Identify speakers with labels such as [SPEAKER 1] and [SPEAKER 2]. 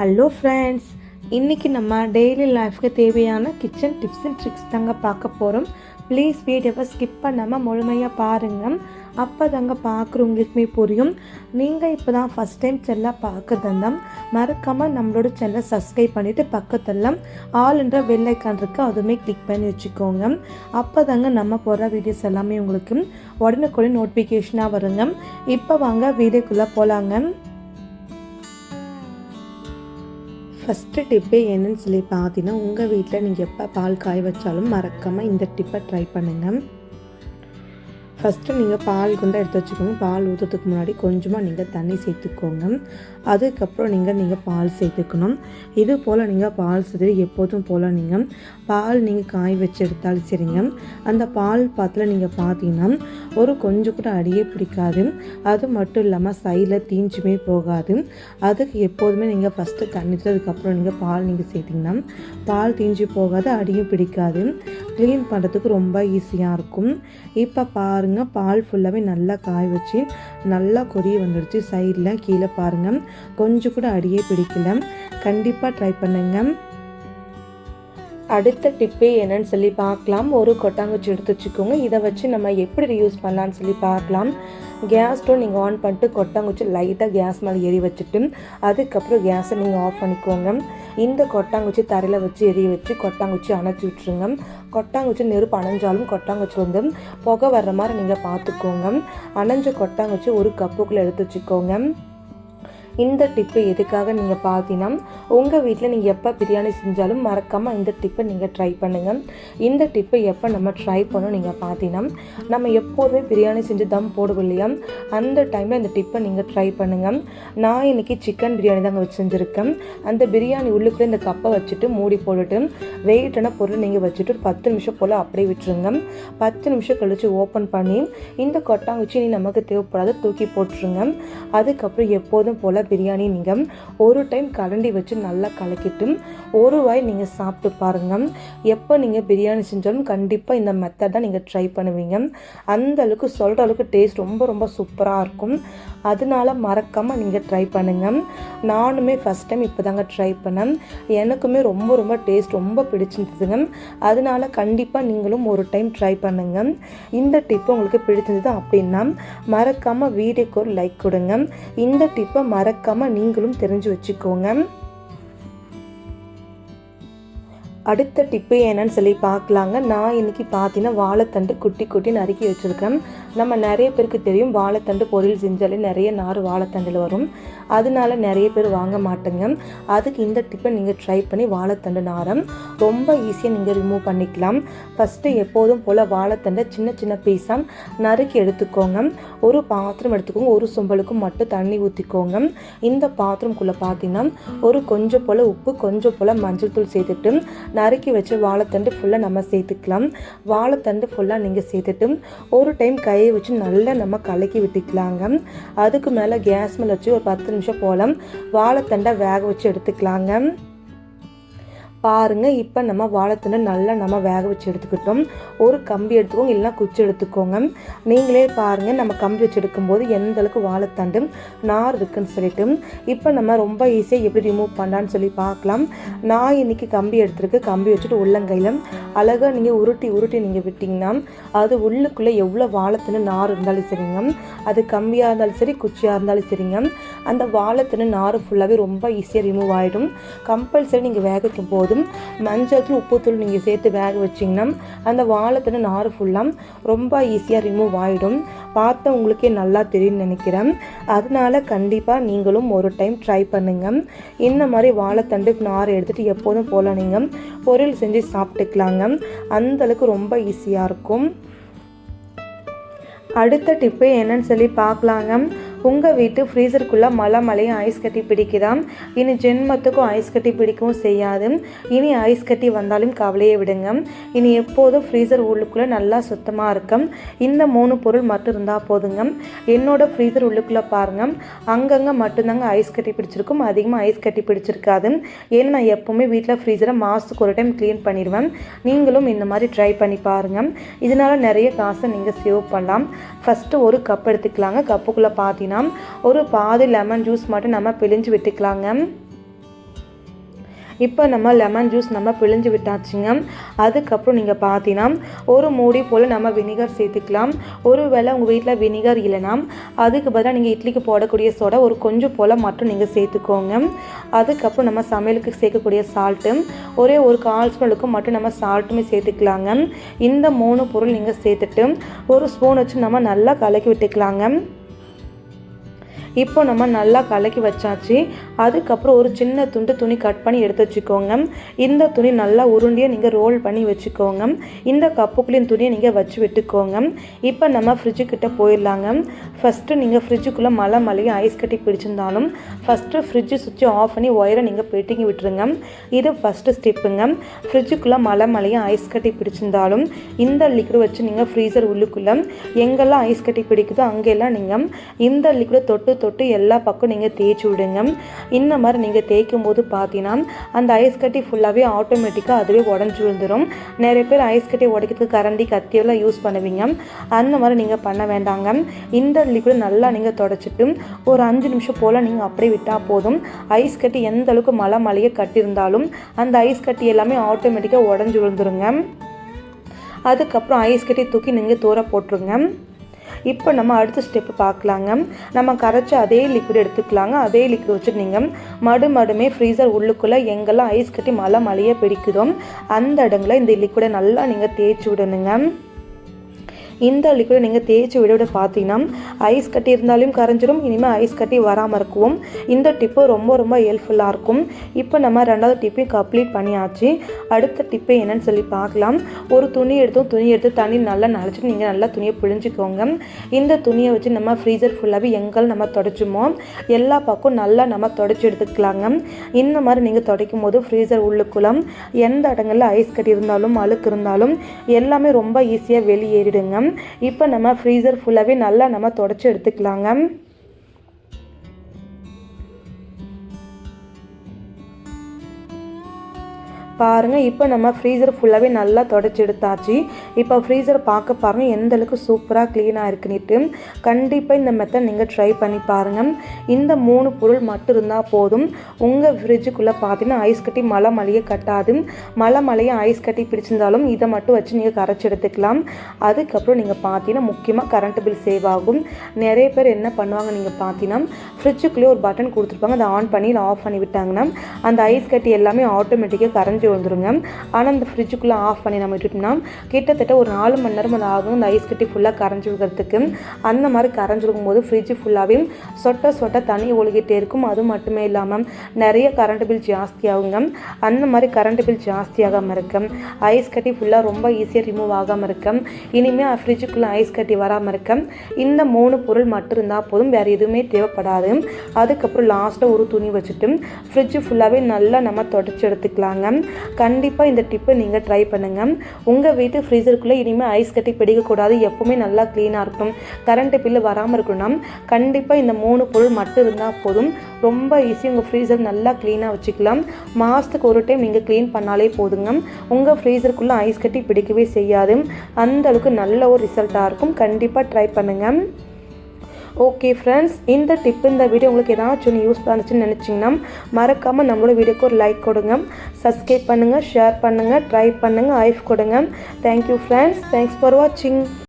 [SPEAKER 1] Hello friends இன்றைக்கி நம்ம daily லைஃப்க்கு தேவையான கிச்சன் டிப்ஸ் அண்ட் ட்ரிக்ஸ் தாங்க பார்க்க போகிறோம் ப்ளீஸ் வீடியோவை ஸ்கிப் பண்ணாமல் முழுமையாக பாருங்கள் அப்போ தாங்க பார்க்குறவங்களுக்குமே புரியும். நீங்கள் இப்போ தான் ஃபஸ்ட் டைம் செல்லாக பார்க்குறதா மறக்காமல் நம்மளோட சேனலை சப்ஸ்கிரைப் பண்ணிவிட்டு பக்கத்தில் ஆளுன்ற வெள்ளைக்கான் இருக்குது அதுவுமே கிளிக் பண்ணி வச்சுக்கோங்க. அப்போ தாங்க நம்ம போடுற வீடியோஸ் எல்லாமே உங்களுக்கு உடனுக்குடன் நோட்டிஃபிகேஷனாக வருங்க. இப்போ வாங்க வீடியோக்குள்ளே போகலாங்க ஃபஸ்ட்டு டிப்பே என்னன்னு சொல்லி பார்த்தீங்கன்னா உங்கள் வீட்டில் நீங்கள் எப்போ பால் காய வச்சாலும் மறக்காமல் இந்த டிப்பை ட்ரை பண்ணுங்கள் ஃபஸ்ட்டு நீங்கள் பால் குண்டை எடுத்து வச்சுக்கோங்க. பால் ஊற்றுறதுக்கு முன்னாடி கொஞ்சமாக நீங்கள் தண்ணி சேர்த்துக்கோங்க. அதுக்கப்புறம் நீங்கள் நீங்கள் பால் சேர்த்துக்கணும். இது போல் நீங்கள் பால் சேர்த்து எப்போதும் போல் நீங்கள் பால் நீங்கள் காய வச்சு எடுத்தாலும் சரிங்க. அந்த பால் பாத்தில் நீங்கள் பார்த்தீங்கன்னா ஒரு கொஞ்சம் கூட அடியே பிடிக்காது. அது மட்டும் இல்லாமல் சைடில் தீஞ்சுமே போகாது. அதுக்கு எப்போதுமே நீங்கள் ஃபஸ்ட்டு தண்ணி அதுக்கப்புறம் நீங்கள் பால் நீங்கள் சேர்த்திங்கன்னா பால் தீஞ்சு போகாது அடியும் பிடிக்காது. க்ளீன் பண்ணுறதுக்கு ரொம்ப ஈஸியாக இருக்கும். இப்போ பாருங்கள் பால் ஃபுல்லாகவே நல்லா காய வச்சு நல்லா கொதிய வந்துடுச்சு சைடில் கீழே பாருங்கள் கொஞ்சம் கூட அடியே பிடிக்கல. கண்டிப்பாக ட்ரை பண்ணுங்கள் அடுத்த டிப்பே என்னன்னு சொல்லி பார்க்கலாம். ஒரு கொட்டாங்குச்சி எடுத்து வச்சுக்கோங்க. இதை வச்சு நம்ம எப்படி யூஸ் பண்ணலான்னு சொல்லி பார்க்கலாம். கேஸ் ஸ்டவ் நீங்கள் ஆன் பண்ணிட்டு கொட்டாங்குச்சி லைட்டாக கேஸ் மேலே எரி வச்சுட்டு அதுக்கப்புறம் கேஸை நீங்கள் ஆஃப் பண்ணிக்கோங்க. இந்த கொட்டாங்குச்சி தரையில் வச்சு எரிய வச்சு கொட்டாங்குச்சி அணைச்சி விட்ருங்க கொட்டாங்குச்சி நெருப்பு அணைஞ்சாலும் கொட்டாங்குச்சி வந்து புகை வர்ற மாதிரி நீங்கள் பார்த்துக்கோங்க. அணைஞ்ச கொட்டாங்குச்சி ஒரு கப்புக்குள்ளே எடுத்து வச்சுக்கோங்க. இந்த டிப்பு எதுக்காக நீங்கள் பார்த்தீங்கன்னா உங்கள் வீட்டில் நீங்கள் எப்போ பிரியாணி செஞ்சாலும் மறக்காமல் இந்த டிப்பை நீங்கள் ட்ரை பண்ணுங்கள் இந்த டிப்பை எப்போ நம்ம ட்ரை பண்ணோம் நீங்கள் பார்த்தீங்கன்னா நம்ம எப்போதுமே பிரியாணி செஞ்சு தம் போடுவோம் இல்லையா? அந்த டைமில் இந்த டிப்பை நீங்கள் ட்ரை பண்ணுங்கள் நான் இன்றைக்கி சிக்கன் பிரியாணி தாங்க வச்சு செஞ்சுருக்கேன் அந்த பிரியாணி உள்ளுக்குள்ளே இந்த கப்பை வச்சுட்டு மூடி போட்டுட்டு வெயிட்டான பொருள் நீங்கள் வச்சுட்டு ஒரு பத்து நிமிஷம் போல் அப்படியே விட்டுருங்க. பத்து நிமிஷம் கழித்து ஓப்பன் பண்ணி இந்த கொட்டாங்குச்சி நீ நமக்கு தேவைப்படாத தூக்கி போட்டுருங்க. அதுக்கப்புறம் எப்போதும் போல் பிரியாணி நீங்கள் ஒரு டைம் கரண்டி வச்சு நல்லா கலக்கிட்டு ஒரு வாய் நீங்கள் சாப்பிட்டு பாருங்கள் எப்போ நீங்கள் பிரியாணி செஞ்சாலும் கண்டிப்பாக இந்த மெத்தட் தான் நீங்கள் ட்ரை பண்ணுவீங்க. அந்த அளவுக்கு சொல்கிற அளவுக்கு டேஸ்ட் ரொம்ப ரொம்ப சூப்பராக இருக்கும். அதனால மறக்காமல் நீங்கள் ட்ரை பண்ணுங்கள் நானுமே ஃபஸ்ட் டைம் இப்போ தாங்க ட்ரை பண்ணேன். எனக்குமே ரொம்ப ரொம்ப டேஸ்ட் ரொம்ப பிடிச்சிருந்ததுங்க. அதனால கண்டிப்பாக நீங்களும் ஒரு டைம் ட்ரை பண்ணுங்கள் இந்த டிப்பு உங்களுக்கு பிடிச்சிருந்தது அப்படின்னா மறக்காமல் வீடியோக்கு ஒரு லைக் கொடுங்க. இந்த டிப்பை மறக்காமல் நீங்களும் தெரிஞ்சு வச்சுக்கோங்க. அடுத்த டிப்பு என்னன்னு சொல்லி பார்க்கலாங்க. நான் இன்றைக்கி பார்த்தீங்கன்னா வாழைத்தண்டு குட்டி குட்டி நறுக்கி வச்சுருக்கேன் நம்ம நிறைய பேருக்கு தெரியும் வாழைத்தண்டு பொரியல் செஞ்சாலே நிறைய நார் வாழைத்தண்டில் வரும். அதனால நிறைய பேர் வாங்க மாட்டேங்க. அதுக்கு இந்த டிப்பை நீங்கள் ட்ரை பண்ணி வாழைத்தண்டு நாரம் ரொம்ப ஈஸியாக நீங்கள் ரிமூவ் பண்ணிக்கலாம். ஃபஸ்ட்டு எப்போதும் போல் வாழைத்தண்டை சின்ன சின்ன பீஸாக நறுக்கி எடுத்துக்கோங்க. ஒரு பாத்திரம் எடுத்துக்கோங்க. ஒரு சொம்பலுக்கும் மட்டும் தண்ணி ஊற்றிக்கோங்க இந்த பாத்திரம்குள்ளே பார்த்தீங்கன்னா ஒரு கொஞ்சம் போல் உப்பு கொஞ்சம் போல் மஞ்சள் தூள் சேர்த்துட்டு நறுக்கி வச்சு வாழைத்தண்டு ஃபுல்லாக நம்ம சேர்த்துக்கலாம். வாழைத்தண்டு ஃபுல்லாக நீங்கள் சேர்த்துட்டு ஒரு டைம் கையை வச்சு நல்லா நம்ம கலக்கி விட்டுக்கலாங்க. அதுக்கு மேலே கேஸ் மேலே வச்சு ஒரு பத்து நிமிஷம் போல் வாழைத்தண்டை வேக வச்சு எடுத்துக்கலாங்க. பாருங்கள் இப்போ நம்ம வாழைத்தண்டை நல்லா நம்ம வேக வச்சு எடுத்துக்கிட்டோம். ஒரு கம்பி எடுத்துக்கோங்க இல்லைனா குச்சி எடுத்துக்கோங்க. நீங்களே பாருங்கள் நம்ம கம்பி வச்சு எடுக்கும்போது எந்த அளவுக்கு வாழைத்தண்டு நார் இருக்குன்னு சொல்லிட்டு. இப்போ நம்ம ரொம்ப ஈஸியாக எப்படி ரிமூவ் பண்ணலான்னு சொல்லி பார்க்கலாம். நான் இன்றைக்கி கம்பி எடுத்துருக்கு. கம்பி வச்சுட்டு உள்ளங்கையில் அழகாக நீங்கள் உருட்டி உருட்டி நீங்கள் விட்டிங்கன்னா அது உள்ளுக்குள்ளே எவ்வளோ வாழைத்தண்டு நார் இருந்தாலும் சரிங்க. அது கம்பியாக இருந்தாலும் சரி குச்சியாக இருந்தாலும் சரிங்க. அந்த வாழைத்தண்டு நார் ஃபுல்லாகவே ரொம்ப ஈஸியாக ரிமூவ் ஆகிடும் கம்பல்சரி நீங்கள் வேக வைக்கும் போது போதும். மஞ்சள் தூள் உப்புத்தூள் நீங்கள் சேர்த்து வேக வச்சிங்கன்னா அந்த வாழைத்தண்டு நார் ஃபுல்லாக ரொம்ப ஈஸியாக ரிமூவ் ஆகிடும் பார்த்த உங்களுக்கே நல்லா தெரியும்னு நினைக்கிறேன். அதனால கண்டிப்பாக நீங்களும் ஒரு டைம் ட்ரை பண்ணுங்கள் இந்த மாதிரி வாழைத்தண்டு நார் எடுத்துகிட்டு எப்போதும் போல் நீங்கள் பொரியல் செஞ்சு சாப்பிட்டுக்கலாங்க. அந்தளவுக்கு ரொம்ப ஈஸியாக இருக்கும். அடுத்த டிப்பு என்னன்னு சொல்லி பார்க்கலாங்க. உங்கள் வீட்டு ஃப்ரீசருக்குள்ளே மழை மலையும் ஐஸ் கட்டி பிடிக்குதாம். இனி ஜென்மத்துக்கும் ஐஸ் கட்டி பிடிக்கவும் செய்யாது. இனி ஐஸ் கட்டி வந்தாலும் கவலையை விடுங்க. இனி எப்போதும் ஃப்ரீசர் உள்ளுக்குள்ளே நல்லா சுத்தமாக இருக்கும். இந்த மூணு பொருள் மட்டும் இருந்தால் போதுங்க. என்னோட ஃப்ரீசர் உள்ளுக்குள்ளே பாருங்கள் அங்கங்கே மட்டும்தாங்க ஐஸ் கட்டி பிடிச்சிருக்கும். அதிகமாக ஐஸ் கட்டி பிடிச்சிருக்காது. ஏன்னா நான் எப்போவுமே வீட்டில் ஃப்ரீசரை மாதத்துக்கு ஒரு டைம் க்ளீன் பண்ணிடுவேன். நீங்களும் இந்த மாதிரி ட்ரை பண்ணி பாருங்கள் இதனால் நிறைய காசை நீங்கள் சேவ் பண்ணலாம். ஃபஸ்ட்டு ஒரு கப் எடுத்துக்கலாங்க. கப்புக்குள்ளே பார்த்தீங்கன்னா ஒரு பாதி லெமன் ஜூஸ் மட்டும் நம்ம பிழிஞ்சு விட்டுக்கலாங்க. இப்போ நம்ம லெமன் ஜூஸ் நம்ம பிழிஞ்சு விட்டாச்சுங்க. அதுக்கப்புறம் நீங்கள் பார்த்தீங்கன்னா ஒரு மூடி போல் நம்ம வினிகர் சேர்த்துக்கலாம். ஒரு வேளை உங்கள் வீட்டில் வினிகர் இல்லைன்னா அதுக்கு பதிலாக நீங்கள் இட்லிக்கு போடக்கூடிய சோடா ஒரு கொஞ்சம் போல் மட்டும் நீங்கள் சேர்த்துக்கோங்க. அதுக்கப்புறம் நம்ம சமையலுக்கு சேர்க்கக்கூடிய சால்ட்டு ஒரே ஒரு கால் ஸ்பூனுக்கு மட்டும் நம்ம சால்ட்டுமே சேர்த்துக்கலாங்க. இந்த மூணு பொருள் நீங்கள் சேர்த்துட்டு ஒரு ஸ்பூன் வச்சு நம்ம நல்லா கலக்கி விட்டுக்கலாங்க. இப்போ நம்ம நல்லா கலக்கி வச்சாச்சு. அதுக்கப்புறம் ஒரு சின்ன துண்டு துணி கட் பண்ணி எடுத்து வச்சுக்கோங்க. இந்த துணி நல்லா உருண்டியை நீங்கள் ரோல் பண்ணி வச்சுக்கோங்க. இந்த கப்புக்குள்ளேயும் துணியை நீங்கள் வச்சு விட்டுக்கோங்க. இப்போ நம்ம ஃப்ரிட்ஜுக்கிட்ட போயிடலாங்க. ஃபஸ்ட்டு நீங்கள் ஃப்ரிட்ஜுக்குள்ளே மழை மலையும் ஐஸ் கட்டி பிடிச்சிருந்தாலும் ஃபஸ்ட்டு ஃப்ரிட்ஜு சுவிட்சை ஆஃப் பண்ணி ஒயரை நீங்கள் பெட்டிங்கி விட்டுருங்க. இது ஃபஸ்ட்டு ஸ்டெப்புங்க ஃப்ரிட்ஜுக்குள்ளே மழை மலையும் ஐஸ் கட்டி பிடிச்சிருந்தாலும் இந்த லிக்விட் வச்சு நீங்கள் ஃப்ரீசர் உள்ளுக்குள்ளே எங்கெல்லாம் ஐஸ் கட்டி பிடிக்குதோ அங்கெல்லாம் நீங்கள் இந்த லிக்விடை தொட்டு தொட்டு எல்லா பக்கம் நீங்கள் தேய்ச்சி விடுங்க. இந்த மாதிரி நீங்கள் தேய்க்கும் போது பார்த்தீங்கன்னா அந்த ஐஸ் கட்டி ஃபுல்லாகவே ஆட்டோமேட்டிக்காக அதுவே உடஞ்சி விழுந்துடும் நிறைய பேர் ஐஸ் கட்டி உடைக்கிறதுக்கு கரண்டி கத்தியெல்லாம் யூஸ் பண்ணுவீங்க. அந்த மாதிரி நீங்கள் பண்ண வேண்டாங்க. இந்த லிக்விட் நல்லா நீங்கள் தொடச்சிட்டு ஒரு அஞ்சு நிமிஷம் போல் நீங்கள் அப்படியே விட்டால் போதும். ஐஸ் கட்டி எந்த அளவுக்கு மலை மலையை கட்டியிருந்தாலும் அந்த ஐஸ் கட்டி எல்லாமே ஆட்டோமேட்டிக்காக உடஞ்சி விழுந்துருங்க. அதுக்கப்புறம் ஐஸ் கட்டி தூக்கி நீங்கள் தூர போட்டுருங்க. இப்போ நம்ம அடுத்த ஸ்டெப்பு பார்க்கலாங்க. நம்ம கரைச்ச அதே லிக்விட் எடுத்துக்கலாங்க. அதே லிக்விட் வச்சு நீங்கள் மடு மடுமே ஃப்ரீசர் உள்ளுக்குள்ளே எங்கெல்லாம் ஐஸ் கட்டி மழை மழையே பிடிக்குதோ அந்த இடங்களில் இந்த லிக்விடை நல்லா நீங்கள் தேய்ச்சி விடணுங்க. இந்த லிக்விடை நீங்கள் தேய்ச்சி விட விட பார்த்தீங்கன்னா ஐஸ் கட்டி இருந்தாலும் கரைஞ்சிடும் இனிமேல் ஐஸ் கட்டி வராமல் இருக்கும் இந்த டிப்பு ரொம்ப ரொம்ப ஹெல்ப்ஃபுல்லாக இருக்கும். இப்போ நம்ம ரெண்டாவது டிப்பையும் கம்ப்ளீட் பண்ணியாச்சு. அடுத்த டிப்பு என்னன்னு சொல்லி பார்க்கலாம். ஒரு துணி எடுத்தும் துணி எடுத்து தண்ணி நல்லா நனைச்சிட்டு நீங்கள் நல்லா துணியை பிழிஞ்சிக்கோங்க. இந்த துணியை வச்சு நம்ம ஃப்ரீசர் ஃபுல்லாகவே எங்கள் நம்ம தொடச்சுமோ எல்லா பக்கம் நல்லா நம்ம தொடச்சி எடுத்துக்கலாங்க. இந்த மாதிரி நீங்கள் துடைக்கும் போது ஃப்ரீசர் உள்ளுக்குள்ள எந்த இடங்களில் ஐஸ் கட்டி இருந்தாலும் அழுக்கு இருந்தாலும் எல்லாமே ரொம்ப ஈஸியாக வெளியேறிடுங்க. இப்போ நம்ம ஃப்ரீசர் ஃபுல்லாகவே நல்லா நம்ம தொடச்சி எடுத்துக்கலாங்க. பாருங்கள் இப்போ நம்ம ஃப்ரீசர் ஃபுல்லாகவே நல்லா தொடச்சி எடுத்தாச்சு இப்போ ஃப்ரீசர் பார்க்க பாருங்கள் எந்த அளவுக்கு சூப்பராக க்ளீனாக இருக்குன்னுட்டு. கண்டிப்பாக இந்த மெத்தட் நீங்கள் ட்ரை பண்ணி பாருங்கள் இந்த மூணு பொருள் மட்டும் இருந்தால் போதும். உங்கள் ஃப்ரிட்ஜுக்குள்ளே பார்த்தீங்கன்னா ஐஸ் கட்டி மழை மலையை கட்டாது. மழை மலையை ஐஸ் கட்டி பிடிச்சிருந்தாலும் இதை மட்டும் வச்சு நீங்கள் கரைச்சி எடுத்துக்கலாம். அதுக்கப்புறம் நீங்கள் பார்த்தீங்கன்னா முக்கியமாக கரண்ட் பில் சேவ் ஆகும். நிறைய பேர் என்ன பண்ணுவாங்க? நீங்கள் பார்த்தீங்கன்னா ஃப்ரிட்ஜுக்குள்ளேயே ஒரு பட்டன் கொடுத்துருப்பாங்க. அதை ஆன் பண்ணி ஆஃப் பண்ணி விட்டாங்கன்னா அந்த ஐஸ் கட்டி எல்லாமே ஆட்டோமேட்டிக்காக கரைஞ்சி வந்துருங்க. ஆனால் அந்த ஃப்ரிட்ஜுக்குள்ளே ஆஃப் பண்ணி நம்ம விட்டுட்டோம்னா கிட்டத்தட்ட ஒரு நாலு மணி நேரம் அது ஆகும் அந்த ஐஸ் கட்டி ஃபுல்லாக கரைஞ்சி விடுறதுக்கு. அந்த மாதிரி கரைஞ்சிருக்கும் போது ஃப்ரிட்ஜு ஃபுல்லாகவே சொட்ட சொட்ட தண்ணி ஒழுகிட்டே இருக்கும். அது மட்டுமே இல்லாமல் நிறைய கரண்ட் பில் ஜாஸ்தி ஆகுங்க. அந்த மாதிரி கரண்ட் பில் ஜாஸ்தி ஆகாமல் இருக்கு. ஐஸ் கட்டி ஃபுல்லாக ரொம்ப ஈஸியாக ரிமூவ் ஆகாமல் இருக்கு. இனிமேல் ஃப்ரிட்ஜுக்குள்ளே ஐஸ் கட்டி வராமல் இருக்க. இந்த மூணு பொருள் மட்டும் இருந்தால் போதும். வேறு எதுவுமே தேவைப்படாது. அதுக்கப்புறம் லாஸ்ட்டாக ஒரு துணி வச்சுட்டு ஃப்ரிட்ஜு ஃபுல்லாகவே நல்லா நம்ம தொடச்சி எடுத்துக்கலாங்க. கண்டிப்பாக இந்த டிப்பை நீங்கள் ட்ரை பண்ணுங்கள் உங்கள் வீட்டு ஃப்ரீசருக்குள்ளே இனிமேல் ஐஸ் கட்டி பிடிக்கக்கூடாது. எப்போவுமே நல்லா க்ளீனாக இருக்கும் கரண்ட் பில்லு வராமல் இருக்கணும்னா கண்டிப்பாக இந்த மூணு பொருள் மட்டும் இருந்தால் போதும். ரொம்ப ஈஸி உங்கள் ஃப்ரீசர் நல்லா க்ளீனாக வச்சுக்கலாம். மாதத்துக்கு ஒரு டைம் நீங்கள் க்ளீன் பண்ணாலே போதுங்க. உங்கள் ஃப்ரீசருக்குள்ளே ஐஸ் கட்டி பிடிக்கவே செய்யாது. அந்த அளவுக்கு நல்ல ஒரு ரிசல்ட்டாக இருக்கும். கண்டிப்பாக ட்ரை பண்ணுங்கள் ஓகே ஃப்ரெண்ட்ஸ் இந்த டிப் இந்த வீடியோ உங்களுக்கு ஏதாச்சும் ஒன்று யூஸ்ஃபுல்லாக இருந்துச்சுன்னு நினச்சிங்கன்னா மறக்காமல் நம்மளோட வீடியோக்கு ஒரு லைக் கொடுங்க. சப்ஸ்கிரைப் பண்ணுங்கள் ஷேர் பண்ணுங்கள் ட்ரை பண்ணுங்கள் ஐஃப் கொடுங்க. தேங்க்யூ ஃப்ரெண்ட்ஸ் தேங்க்ஸ் ஃபார் வாட்சிங்